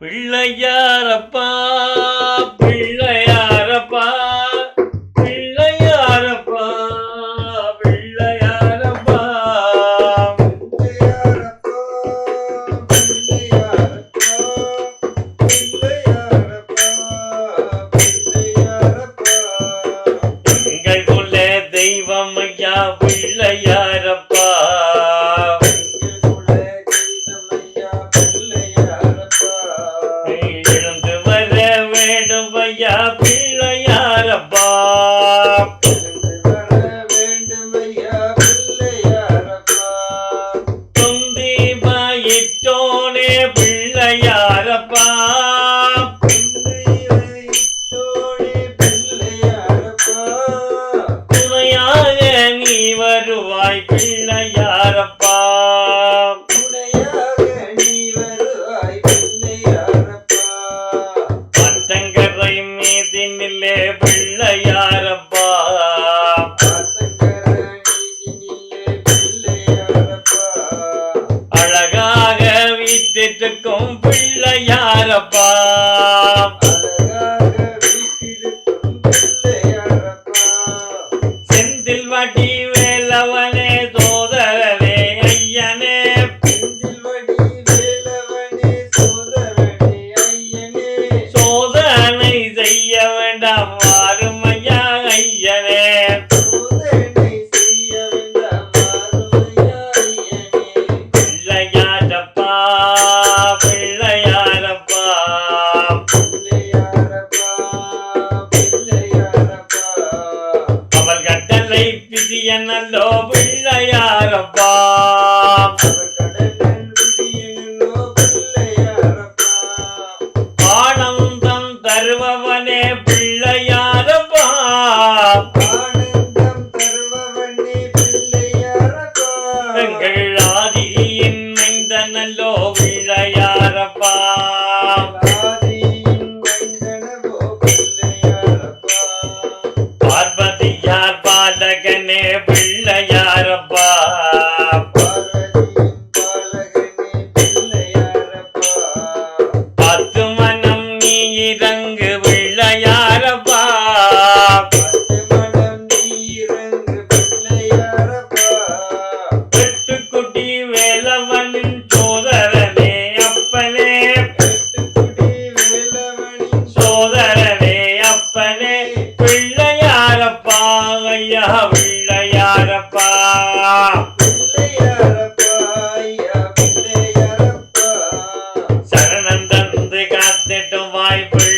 பிள்ளையாரப்பா பிள்ளையாரப்பா பிள்ளையாரப்பா பிள்ளையாரப்பா. எங்கள் குல தெய்வம் ஐயா பிள்ளையாரப்பா. பாயிட்டோனே பிள்ளையாரப்பா. துணையாக நீ வருவாய் பிள்ளையாரப்பா. வீட்டிற்கும் பிள்ளையாரப்பா. செந்தில் வாட்டி கட்டளை பிதிய நல்லோ பிள்ளையாரப்பா. ஆனந்தம் தருபவனே பிள்ளையாரப்பா. எங்கள் ஆதியின் மைந்த நல்லோ Né? never that don't vibrate.